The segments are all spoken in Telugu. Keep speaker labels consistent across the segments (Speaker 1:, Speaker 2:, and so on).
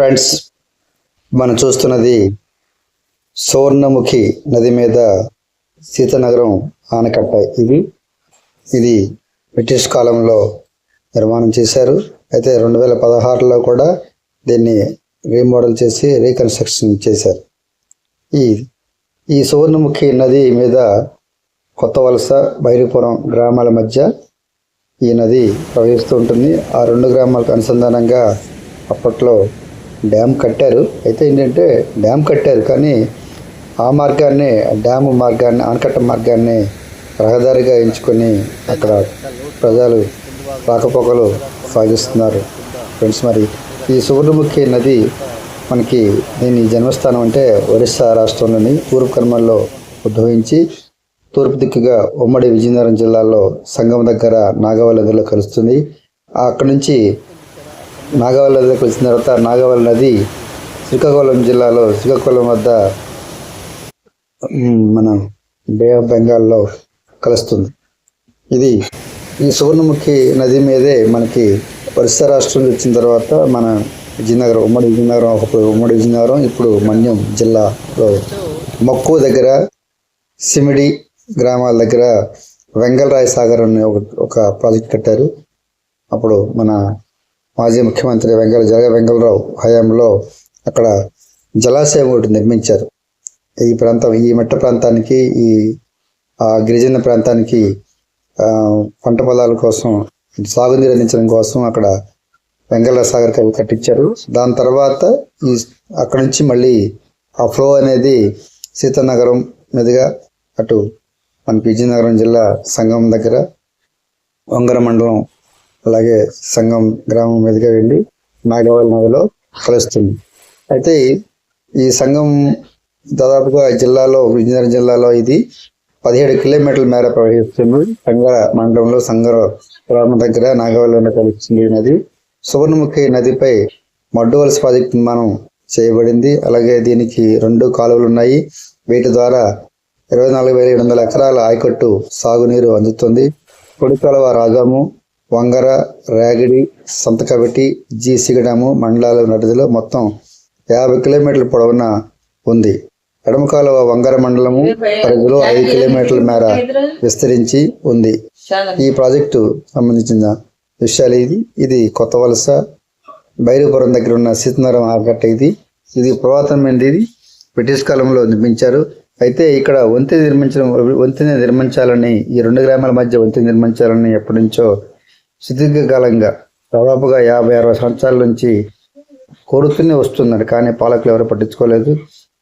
Speaker 1: ఫ్రెండ్స్ మనం చూస్తున్నది సువర్ణముఖి నది మీద సీతనగరం ఆనకట్ట ఇది. ఇది బ్రిటిష్ కాలంలో నిర్మాణం చేశారు. అయితే రెండు వేల పదహారులో కూడా దీన్ని రీమోడల్ చేసి రీకన్స్ట్రక్షన్ చేశారు. ఈ ఈ సువర్ణముఖి నది మీద కొత్త వలస బైరిపురం గ్రామాల మధ్య ఈ నది ప్రవహిస్తూ ఉంటుంది. ఆ రెండు గ్రామాలకు అనుసంధానంగా అప్పట్లో డ్యామ్ కట్టారు. అయితే ఏంటంటే డ్యామ్ కట్టారు కానీ ఆ మార్గాన్ని డ్యామ్ మార్గాన్ని ఆనకట్ట మార్గాన్ని రహదారిగా ఎంచుకొని అక్కడ ప్రజలు రాకపోకలు సాగిస్తున్నారు. ఫ్రెండ్స్ మరి ఈ సువర్ణముఖి నది మనకి దీని జన్మస్థానం అంటే ఒరిస్సా రాష్ట్రంలోని తూర్పు కర్మల్లో ఉద్భవించి తూర్పు దిక్కుగా ఉమ్మడి విజయనగరం జిల్లాలో సంగం దగ్గర నాగవల్లి నదిలో కలుస్తుంది. అక్కడ నుంచి నాగవల్లి నదికి వచ్చిన తర్వాత నాగవల్లి నది శ్రీకాకుళం జిల్లాలో శ్రీకాకుళం వద్ద మన బే ఆఫ్ బెంగాల్లో కలుస్తుంది. ఇది ఈ సువర్ణముఖి నది మీదే మనకి ఒరిస్సా రాష్ట్రం వచ్చిన తర్వాత మన విజయనగరం ఉమ్మడి విజయనగరం ఒకప్పుడు ఉమ్మడి విజయనగరం ఇప్పుడు మన్యం జిల్లాలో మక్కువ దగ్గర సిమిడి గ్రామాల దగ్గర వెంగళరాయ సాగర్ అనే ఒక ప్రాజెక్ట్ కట్టారు. అప్పుడు మన మాజీ ముఖ్యమంత్రి వెంగళ జగ వెంగళరావు హయాంలో అక్కడ జలాశయం ఒకటి నిర్మించారు. ఈ ప్రాంతం ఈ మెట్ట ప్రాంతానికి ఈ గిరిజన ప్రాంతానికి పంట పొలాల కోసం సాగునీరు అందించడం కోసం అక్కడ వెంగళ సాగర్ కవి కట్టించారు. దాని తర్వాత ఈ అక్కడ నుంచి మళ్ళీ ఆ ఫ్లో అనేది సీతానగరం మీదుగా అటు మన విజయనగరం జిల్లా సంగం దగ్గర వంగర మండలం అలాగే సంగం గ్రామం మీదుగా వెళ్ళి నాగవల్ నదిలో కలుస్తుంది. అయితే ఈ సంఘం దాదాపుగా జిల్లాలో విజయనగరం జిల్లాలో ఇది పదిహేడు కిలోమీటర్ల మేర ప్రవహిస్తుంది. సంగ మండలంలో సంగర గ్రామం దగ్గర నాగవల్లిలో కలుస్తుంది ఈ నది. సువర్ణముఖి నదిపై మడ్డువలస ప్రాజెక్టు నిర్మాణం చేయబడింది. అలాగే దీనికి రెండు కాలువలు ఉన్నాయి. వీటి ద్వారా ఇరవై నాలుగు వేల ఏడు వందల ఎకరాల ఆయకట్టు సాగునీరు అందుతుంది. పొడి కాలువ రాజాము వంగర రాగిడి సంతకవిటి జి సిగడాము మండలాల నడిదిలో మొత్తం యాభై కిలోమీటర్ల పొడవున ఉంది. ఎడమ కాలువ వంగర మండలము పరిధిలో ఐదు కిలోమీటర్ల మేర విస్తరించి ఉంది. ఈ ప్రాజెక్టు సంబంధించిన విషయాలు ఇది. ఇది కొత్త వలస. బైరుపురం దగ్గర ఉన్న సీతనగరం ఆకట్ట ఇది. ఇది పురాతనమైనది ఇది బ్రిటిష్ కాలంలో నిర్మించారు. అయితే ఇక్కడ వంతెన నిర్మించడం వంతెన నిర్మించాలని ఈ రెండు గ్రామాల మధ్య వంతెన నిర్మించాలని ఎప్పటి నుంచో సుదీర్ఘకాలంగా దాదాపుగా యాభై అరవై సంవత్సరాల నుంచి కోరుతూనే వస్తున్నారు. కానీ పాలకులు ఎవరు పట్టించుకోలేదు.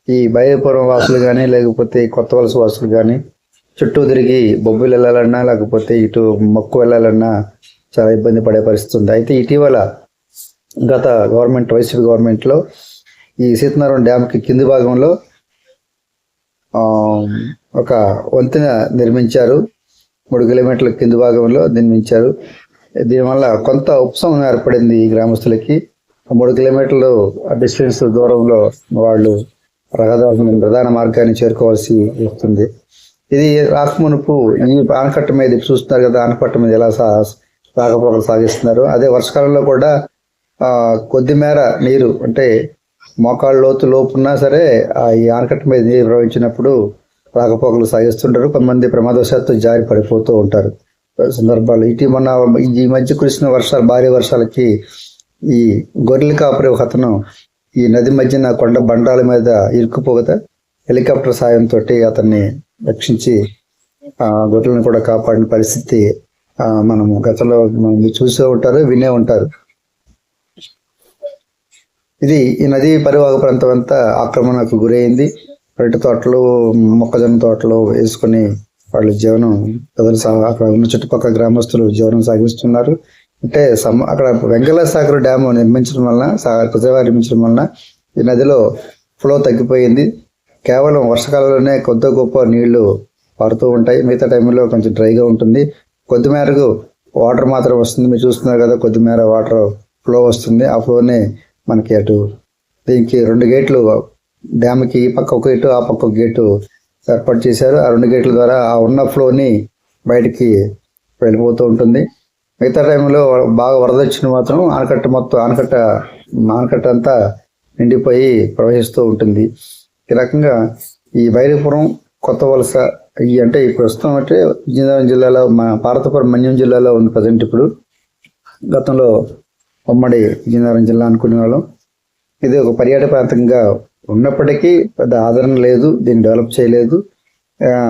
Speaker 1: ఈ బయలుపురం వాసులు కానీ లేకపోతే కొత్త వలస వాసులు కానీ చుట్టూ తిరిగి బొబ్బులు వెళ్ళాలన్నా లేకపోతే ఇటు మొక్కు వెళ్ళాలన్నా చాలా ఇబ్బంది పడే పరిస్థితి ఉంది. అయితే ఇటీవల గత గవర్నమెంట్ వైసీపీ గవర్నమెంట్లో ఈ సీతనారాయణ డ్యామ్కి కింది భాగంలో ఒక వంతెన నిర్మించారు. మూడు కిలోమీటర్ల కింది భాగంలో నిర్మించారు. దీనివల్ల కొంత ఉపశమనం ఏర్పడింది ఈ గ్రామస్తులకి. మూడు కిలోమీటర్లు డిస్టెన్స్ దూరంలో వాళ్ళు రహదారి ప్రధాన మార్గాన్ని చేరుకోవాల్సి వస్తుంది. ఇది రాకమునుపు ఈ ఆనకట్ట మీద చూస్తున్నారు కదా ఆనకట్ట మీద ఎలా సా రాకపోకలు సాగిస్తున్నారు. అదే వర్షకాలంలో కూడా కొద్ది మేర నీరు అంటే మోకాళ్ళ లోతు లోపు ఉన్నా సరే ఆ ఈ ఆనకట్ట మీద నీరు ప్రవహించినప్పుడు రాకపోకలు సాగిస్తుంటారు. కొంతమంది ప్రమాదవశాత్తు జారి పడిపోతూ ఉంటారు. సందర్భాలు. ఇటు మన ఈ మధ్య కురిసిన వర్షాలు భారీ వర్షాలకి ఈ గొర్రెల కాపరి ఒక అతను ఈ నది మధ్యన కొండ బండాల మీద ఇరుక్కుపోగత హెలికాప్టర్ సాయంతో అతన్ని రక్షించి ఆ గొర్రెలను కూడా కాపాడిన పరిస్థితి మనము గతంలో మనం చూసే ఉంటారు వినే ఉంటారు. ఇది ఈ నది పరివాహ ప్రాంతం అంతా ఆక్రమణకు గురైంది. అరటి తోటలు మొక్కజొన్న తోటలు వేసుకొని వాళ్ళు జీవనం ప్రజలు సా- అక్కడ ఉన్న చుట్టుపక్కల గ్రామస్తులు జీవనం సాగిస్తున్నారు. అంటే సమ అక్కడ వెంకల సాగర్ డ్యామ్ నిర్మించడం వలన సాగర్ రిజర్వాయర్ నిర్మించడం వలన ఈ నదిలో ఫ్లో తగ్గిపోయింది. కేవలం వర్షకాలంలోనే కొద్ది గొప్ప నీళ్ళు పారుతూ ఉంటాయి. మిగతా టైంలో కొంచెం డ్రైగా ఉంటుంది. కొద్ది మేరకు వాటర్ మాత్రం వస్తుంది. మీరు చూస్తున్నారు కదా కొద్ది మేర వాటర్ ఫ్లో వస్తుంది. ఆ ఫ్లోనే మనకి అటు దీనికి రెండు గేట్లు డ్యామ్కి ఈ పక్క ఒక గేటు ఆ పక్క ఒక గేటు ఏర్పాటు చేశారు. ఆ రెండు గేట్ల ద్వారా ఆ ఉన్న ఫ్లోని బయటికి వెళ్ళిపోతూ ఉంటుంది. మిగతా టైంలో బాగా వరద వచ్చిన మాత్రం ఆనకట్ట మొత్తం ఆనకట్ట ఆనకట్ట అంతా నిండిపోయి ప్రవహిస్తూ ఉంటుంది. ఈ రకంగా ఈ వైరపురం కొత్త వలస ఈ అంటే ఈ ప్రస్తుతం అంటే విజయనగరం జిల్లాలో మన పార్వతపురం మన్యం జిల్లాలో ఉంది ప్రజెంట్ ఇప్పుడు. గతంలో ఉమ్మడి విజయనగరం జిల్లా అనుకునే వాళ్ళం. ఇది ఒక పర్యాటక ప్రాంతంగా ఉన్నప్పటికీ పెద్ద ఆదరణ లేదు దీన్ని డెవలప్ చేయలేదు.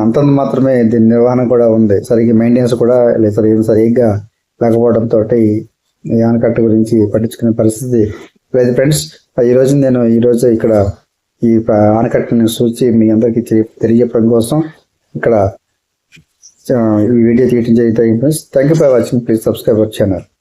Speaker 1: అంతంత మాత్రమే దీని నిర్వహణ కూడా ఉంది. సరిగ్గా మెయింటెనెన్స్ కూడా లేదు. సరిగ్గా సరిగ్గా లేకపోవడంతో ఈ ఆనకట్ట గురించి పట్టించుకునే పరిస్థితి లేదు. ఫ్రెండ్స్ ఈ నేను ఈ ఇక్కడ ఈ ఆనకట్టని సూచి మీ అందరికీ తెలి- తెలియజెప్పడం కోసం ఇక్కడ ఈ వీడియో తీయటం జరిగింది. Friends thank you for watching please subscribe our channel